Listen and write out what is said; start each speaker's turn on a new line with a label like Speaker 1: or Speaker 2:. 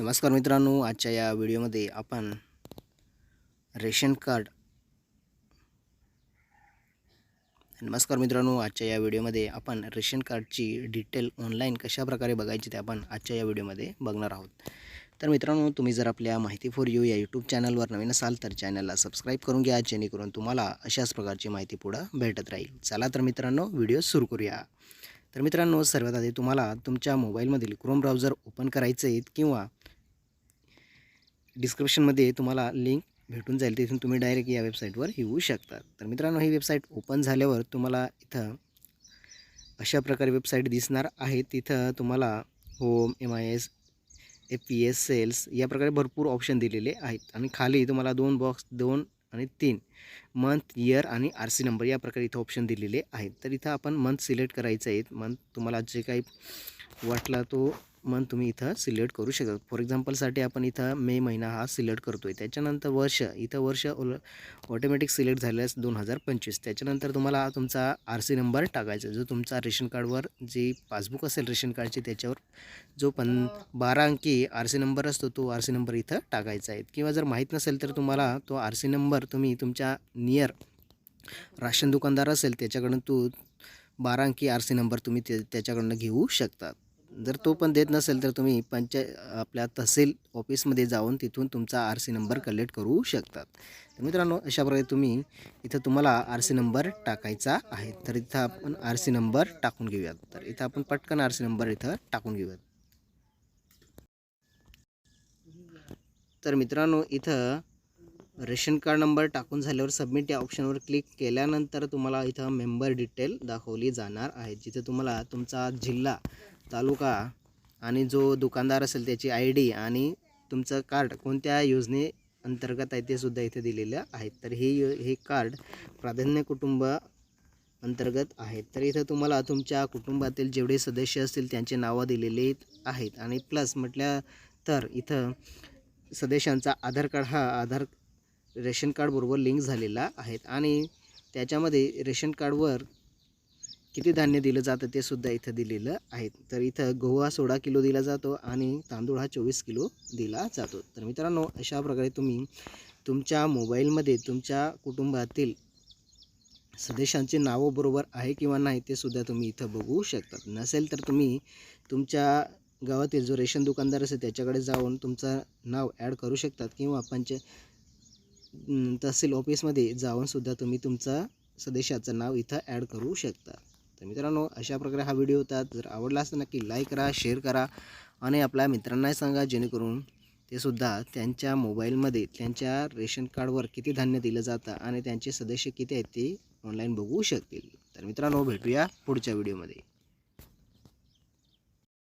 Speaker 1: नमस्कार मित्रांनो आजच्या या व्हिडिओमध्ये आपण रेशन कार्ड नमस्कार मित्रांनो आजच्या या व्हिडिओमध्ये आपण रेशन कार्डची डिटेल ऑनलाईन कशाप्रकारे बघायची ते आपण आजच्या या व्हिडिओमध्ये बघणार आहोत. तर मित्रांनो तुम्ही जर आपल्या माहिती फॉर यू या यूट्यूब चॅनलवर नवीन असाल तर चॅनलला सबस्क्राईब करून घ्या जेणेकरून तुम्हाला अशाच प्रकारची माहिती पुढं भेटत राहील. चला तर मित्रांनो व्हिडिओ सुरू करूया. तर मित्रांनो सर्वात आधी तुम्हाला तुमच्या मोबाईलमधील क्रोम ब्राउझर ओपन करायचे आहेत किंवा डिस्क्रिप्शनमध्ये तुम्हाला लिंक भेटून जाईल. तिथून तुम्ही डायरेक्ट या वेबसाईटवर येऊ शकता तर मित्रांनो ही वेबसाईट ओपन झाल्यावर तुम्हाला इथं अशा प्रकारे वेबसाईट दिसणार आहे. तिथं तुम्हाला home M I S A P S sales या प्रकारे भरपूर ऑप्शन दिलेले आहेत. आणि खाली तुम्हाला दोन बॉक्स दोन आणि तीन मंथ इयर आणि आर सी नंबर या प्रकारे इथं ऑप्शन दिलेले आहेत. तर इथं आपण मंथ सिलेक्ट करायचं आहे. मंथ तुम्हाला जे काही वाटला तो मंथ तुम्ही इथं सिलेक्ट करू शकता. फॉर एक्झाम्पलसाठी आपण इथं मे महिना हा सिलेक्ट करतो आहे त्याच्यानंतर वर्ष इथं वर्ष ऑटोमॅटिक सिलेक्ट झाल्यास दोन हजार पंचवीस. त्याच्यानंतर तुम्हाला तुमचा आर सी नंबर टाकायचा. जो तुमचा रेशन कार्डवर जी पासबुक असेल रेशन कार्डची त्याच्यावर जो पण बारा अंकी आर सी नंबर असतो तो आर सी नंबर इथं टाकायचा आहे. किंवा जर माहीत नसेल तर तुम्हाला तो आर सी नंबर तुम्ही तुमच्या नियर राशन दुकानदार असेल त्याच्याकडून तो बारा अंकी आर सी नंबर तुम्ही ते त्याच्याकडनं घेऊ शकतात जर तो पण देत नसेल तर तुम्ही पंचाय आपल्या तहसील ऑफिसमध्ये जाऊन तिथून तुमचा आर सी नंबर कलेक्ट करू शकतात. तर मित्रांनो अशा प्रकारे तुम्ही इथं तुम्हाला आर सी नंबर टाकायचा आहे. तर इथं आपण आर सी नंबर टाकून घेऊयात. तर इथं आपण पटकन आर सी नंबर इथं टाकून घेऊयात. तर मित्रांनो इथं रेशन कार्ड नंबर टाकून झाल्यावर सबमिट या ऑप्शनवर क्लिक केल्यानंतर तुम्हाला इथं मेंबर डिटेल दाखवली जाणार आहे. जिथे तुम्हाला तुमचा जिल्हा तालुका आणि जो दुकानदार असेल त्याची आय डी आणि तुमचं कार्ड कोणत्या योजने अंतर्गत आहे ते सुद्धा इथे दिलेलं आहेत तर हे यो हे कार्ड प्राधान्य कुटुंब अंतर्गत आहेत तर इथं तुम्हाला तुमच्या कुटुंबातील जेवढे सदस्य असतील त्यांचे नावं दिलेले आहेत. आणि प्लस म्हटल्या तर इथं सदस्यांचा आधार कार्ड हा आधार रेशन कार्डबरोबर लिंक झालेला आहेत आणि त्याच्यामध्ये रेशन कार्डवर किती धान्य दिलं जातं ते सुद्धा इथं दिलेलं आहे तर इथं गहू हा सोळा किलो दिला जातो आणि तांदूळ हा चोवीस किलो दिला जातो. तर मित्रांनो अशा प्रकारे तुम्ही तुमच्या मोबाईलमध्ये तुमच्या कुटुंबातील सदस्यांचे नावं बरोबर आहे किंवा नाही ते सुद्धा तुम्ही इथं बघू शकतात. नसेल तर तुम्ही तुमच्या गावातील जो रेशन दुकानदार असेल त्याच्याकडे जाऊन तुमचं नाव ॲड करू शकतात किंवा पंच तहसील ऑफिसमध्ये जाऊन सुद्धा तुम्ही तुमचा सदस्याचं नाव इथं ॲड करू शकता. तर मित्रांनो अशा प्रकारे हा व्हिडिओ होता. जर आवडला असता नक्की लाईक करा शेअर करा आणि आपल्या मित्रांनाही सांगा जेणेकरून ते सुद्धा त्यांच्या मोबाईलमध्ये त्यांच्या रेशन कार्डवर किती धान्य दिलं जातं आणि त्यांचे सदस्य किती आहेत ते ऑनलाईन बघू शकतील. तर मित्रांनो भेटूया पुढच्या व्हिडिओमध्ये